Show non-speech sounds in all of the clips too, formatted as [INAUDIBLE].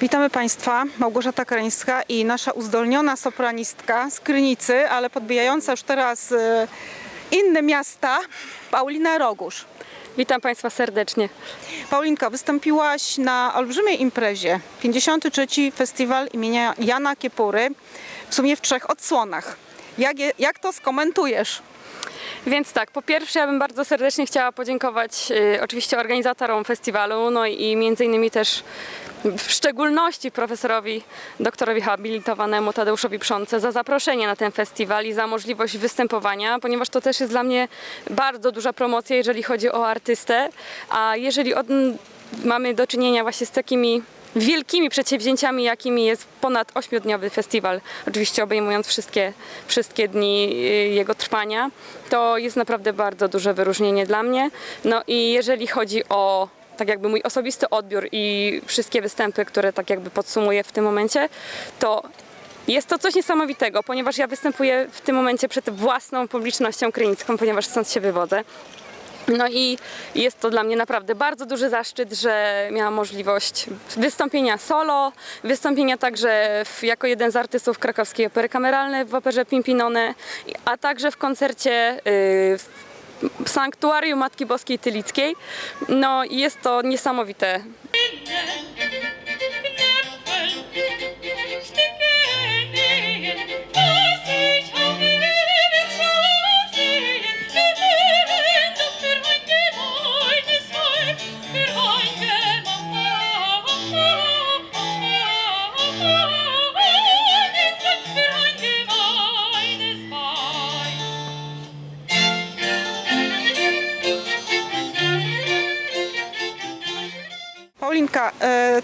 Witamy Państwa, Małgorzata Karańska i nasza uzdolniona sopranistka z Krynicy, ale podbijająca już teraz e, inne miasta, Paulina Rogusz. Witam Państwa serdecznie. Paulinka, wystąpiłaś na olbrzymiej imprezie, 53. Festiwal imienia Jana Kiepury, w sumie w trzech odsłonach. Jak, je, jak to skomentujesz? Więc tak, po pierwsze ja bym bardzo serdecznie chciała podziękować y, oczywiście organizatorom festiwalu, no i między innymi też w szczególności profesorowi, doktorowi habilitowanemu Tadeuszowi Przące za zaproszenie na ten festiwal i za możliwość występowania, ponieważ to też jest dla mnie bardzo duża promocja, jeżeli chodzi o artystę, a jeżeli od, mamy do czynienia właśnie z takimi wielkimi przedsięwzięciami, jakimi jest ponad ośmiodniowy festiwal, oczywiście obejmując wszystkie, wszystkie dni y, jego trwania, to jest naprawdę bardzo duże wyróżnienie dla mnie. No i jeżeli chodzi o tak jakby mój osobisty odbiór i wszystkie występy, które tak jakby podsumuję w tym momencie, to jest to coś niesamowitego, ponieważ ja występuję w tym momencie przed własną publicznością krynicką, ponieważ stąd się wywodzę. No i jest to dla mnie naprawdę bardzo duży zaszczyt, że miałam możliwość wystąpienia solo, wystąpienia także w, jako jeden z artystów krakowskiej opery kameralnej w operze Pimpinone, a także w koncercie y, w Sanktuarium Matki Boskiej Tylickiej. No i jest to niesamowite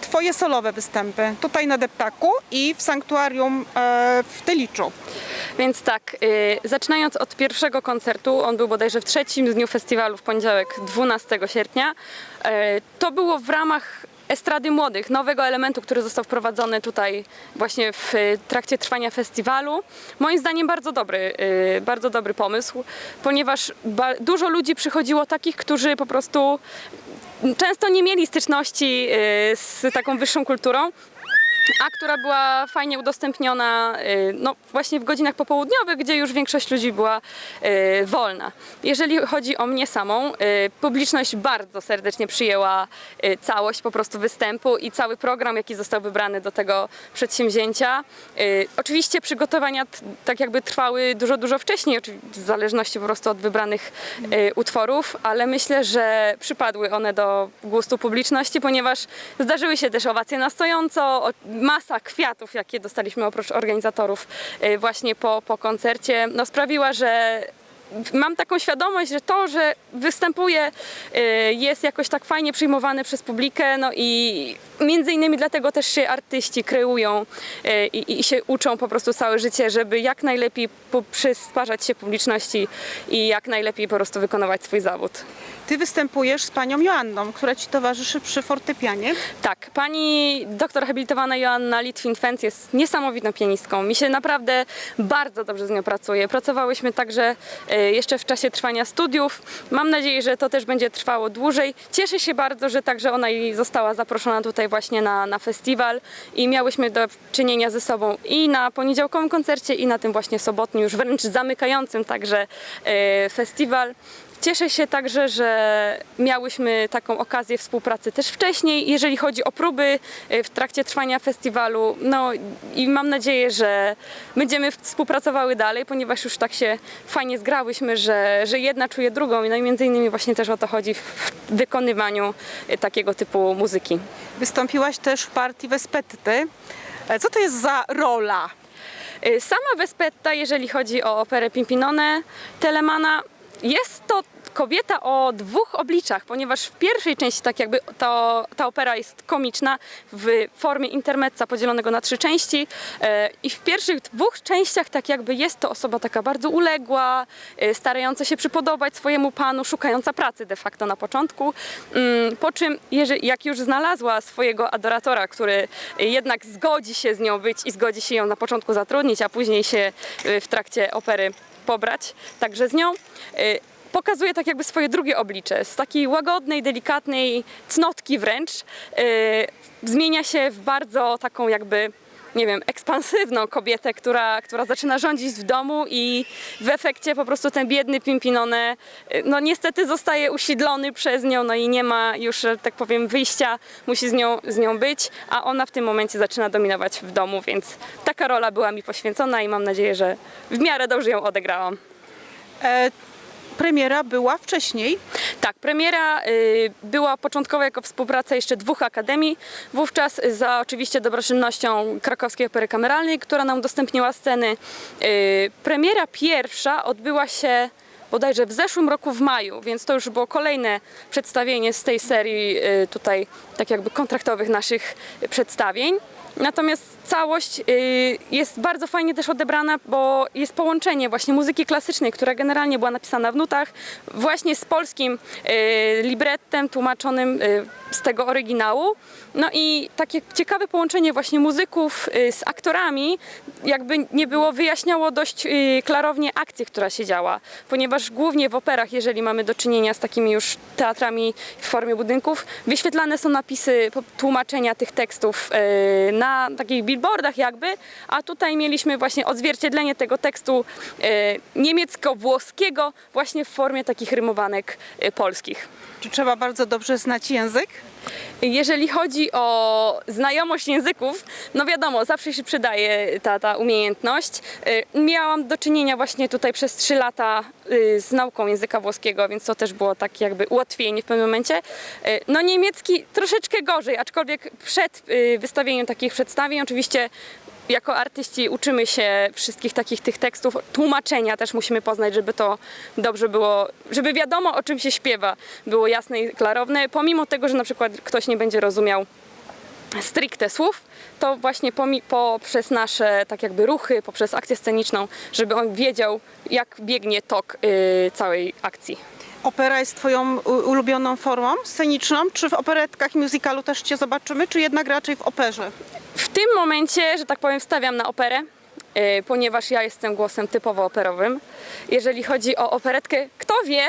twoje solowe występy tutaj na Deptaku i w Sanktuarium e, w Tyliczu. Więc tak, y, zaczynając od pierwszego koncertu, on był bodajże w trzecim dniu festiwalu, w poniedziałek 12 sierpnia. Y, to było w ramach Estrady Młodych, nowego elementu, który został wprowadzony tutaj właśnie w y, trakcie trwania festiwalu. Moim zdaniem bardzo dobry, y, bardzo dobry pomysł, ponieważ dużo ludzi przychodziło takich, którzy po prostu często nie mieli styczności y, z taką wyższą kulturą, a która była fajnie udostępniona y, no, właśnie w godzinach popołudniowych, gdzie już większość ludzi była y, wolna. Jeżeli chodzi o mnie samą, y, publiczność bardzo serdecznie przyjęła całość po prostu występu i cały program, jaki został wybrany do tego przedsięwzięcia. Oczywiście przygotowania tak jakby trwały dużo, dużo wcześniej, w zależności po prostu od wybranych utworów, ale myślę, że przypadły one do gustu publiczności, ponieważ zdarzyły się też owacje na stojąco, masa kwiatów, jakie dostaliśmy oprócz organizatorów y, właśnie po, po koncercie, no sprawiła, że mam taką świadomość, że to, że występuję y, jest jakoś tak fajnie przyjmowane przez publikę, no i między innymi dlatego też się artyści kreują y, i, i się uczą po prostu całe życie, żeby jak najlepiej przysparzać się publiczności i jak najlepiej po prostu wykonywać swój zawód. Ty występujesz z panią Joanną, która ci towarzyszy przy fortepianie. Tak, pani doktor habilitowana Joanna Litwin-Fenc jest niesamowitą pianistką. Mi się naprawdę bardzo dobrze z nią pracuje. Pracowałyśmy także e, jeszcze w czasie trwania studiów. Mam nadzieję, że to też będzie trwało dłużej. Cieszę się bardzo, że także ona została zaproszona tutaj właśnie na, na festiwal i miałyśmy do czynienia ze sobą i na poniedziałkowym koncercie i na tym właśnie sobotnim, już wręcz zamykającym także e, festiwal. Cieszę się także, że miałyśmy taką okazję współpracy też wcześniej, jeżeli chodzi o próby y, w trakcie trwania festiwalu. No i mam nadzieję, że będziemy współpracowały dalej, ponieważ już tak się fajnie zgrałyśmy, że, że jedna czuje drugą. No i między innymi właśnie też o to chodzi w wykonywaniu y, takiego typu muzyki. Wystąpiłaś też w partii Vespetty. E, Co to jest za rola? Sama Vespetta, jeżeli chodzi o operę Pimpinone Telemana, jest to kobieta o dwóch obliczach, ponieważ w pierwszej części tak jakby to, ta opera jest komiczna w formie intermezza podzielonego na trzy części e, i w pierwszych dwóch częściach tak jakby jest to osoba taka bardzo uległa, e, starająca się przypodobać swojemu panu, szukająca pracy de facto na początku, Mm, po czym jak już znalazła swojego adoratora, który jednak zgodzi się z nią być i zgodzi się ją na początku zatrudnić, a później się e, w trakcie opery pobrać, także z nią. Pokazuje tak jakby swoje drugie oblicze. Z takiej łagodnej, delikatnej cnotki wręcz yy, zmienia się w bardzo taką jakby nie wiem, ekspansywną kobietę, która, która zaczyna rządzić w domu i w efekcie po prostu ten biedny Pimpinone y, no niestety zostaje usidlony przez nią, no i nie ma już, tak powiem, wyjścia, musi z nią, z nią być, a ona w tym momencie zaczyna dominować w domu, więc taka rola była mi poświęcona i mam nadzieję, że w miarę dobrze ją odegrałam. E, premiera była wcześniej. Tak, premiera y, była początkowo jako współpraca jeszcze dwóch akademii. Wówczas za oczywiście dobroczynnością Krakowskiej Opery Kameralnej, która nam udostępniła sceny. Y, premiera pierwsza odbyła się bodajże w zeszłym roku w maju, więc to już było kolejne przedstawienie z tej serii y, tutaj tak jakby kontraktowych naszych przedstawień. Natomiast całość y, jest bardzo fajnie też odebrana, bo jest połączenie właśnie muzyki klasycznej, która generalnie była napisana w nutach, właśnie z polskim y, librettem tłumaczonym y, z tego oryginału. No i takie ciekawe połączenie właśnie muzyków z aktorami, jakby nie było, wyjaśniało dość klarownie akcję, która się działa, ponieważ głównie w operach, jeżeli mamy do czynienia z takimi już teatrami w formie budynków, wyświetlane są napisy tłumaczenia tych tekstów na takich billboardach jakby, a tutaj mieliśmy właśnie odzwierciedlenie tego tekstu y, niemiecko-włoskiego właśnie w formie takich rymowanek y, polskich. Czy trzeba bardzo dobrze znać język? Jeżeli chodzi o znajomość języków, no wiadomo, zawsze się przydaje ta, ta umiejętność. Y, Miałam do czynienia właśnie tutaj przez 3 lata y, z nauką języka włoskiego, więc to też było takie jakby ułatwienie w pewnym momencie. Y, No niemiecki troszeczkę gorzej, aczkolwiek przed wystawieniem takich przedstawień oczywiście jako artyści uczymy się wszystkich takich tych tekstów, tłumaczenia też musimy poznać, żeby to dobrze było, żeby wiadomo o czym się śpiewa, było jasne i klarowne, pomimo tego, że na przykład ktoś nie będzie rozumiał stricte słów, to właśnie poprzez nasze tak jakby ruchy, poprzez akcję sceniczną, żeby on wiedział jak biegnie tok y, całej akcji. Opera jest twoją ulubioną formą sceniczną? Czy w operetkach i musicalu też cię zobaczymy, czy jednak raczej w operze? Tym momencie, że tak powiem, stawiam na operę, y, ponieważ ja jestem głosem typowo operowym. Jeżeli chodzi o operetkę, kto wie,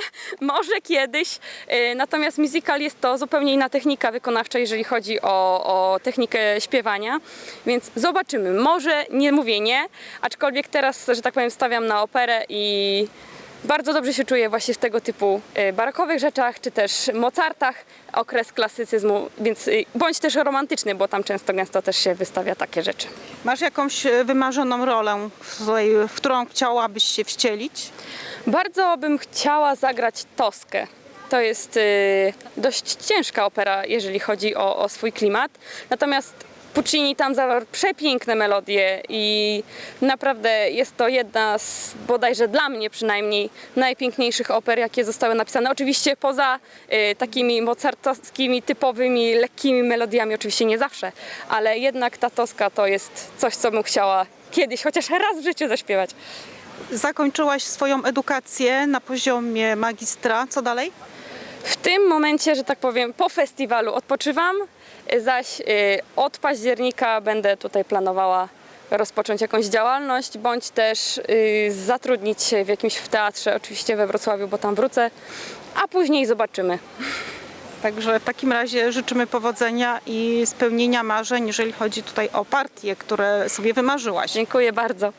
[LAUGHS] może kiedyś. Y, Natomiast musical jest to zupełnie inna technika wykonawcza, jeżeli chodzi o, o technikę śpiewania. Więc zobaczymy. Może nie mówię nie, aczkolwiek teraz, że tak powiem, stawiam na operę i bardzo dobrze się czuję właśnie w tego typu y, barokowych rzeczach, czy też Mozartach, okres klasycyzmu, więc y, bądź też romantyczny, bo tam często gęsto też się wystawia takie rzeczy. Masz jakąś e, wymarzoną rolę, w, którą chciałabyś się wcielić? Bardzo bym chciała zagrać Toskę. To jest y, dość ciężka opera, jeżeli chodzi o, o swój klimat. Natomiast Puccini tam zawarł przepiękne melodie i naprawdę jest to jedna z, bodajże dla mnie przynajmniej, najpiękniejszych oper, jakie zostały napisane. Oczywiście poza y, takimi mozartowskimi, typowymi, lekkimi melodiami, oczywiście nie zawsze, ale jednak ta Toska to jest coś, co bym chciała kiedyś, chociaż raz w życiu zaśpiewać. Zakończyłaś swoją edukację na poziomie magistra. Co dalej? W tym momencie, że tak powiem, po festiwalu odpoczywam, zaś y, od października będę tutaj planowała rozpocząć jakąś działalność, bądź też y, zatrudnić się w jakimś w teatrze, oczywiście we Wrocławiu, bo tam wrócę, a później zobaczymy. Także w takim razie życzymy powodzenia i spełnienia marzeń, jeżeli chodzi tutaj o partie, które sobie wymarzyłaś. Dziękuję bardzo.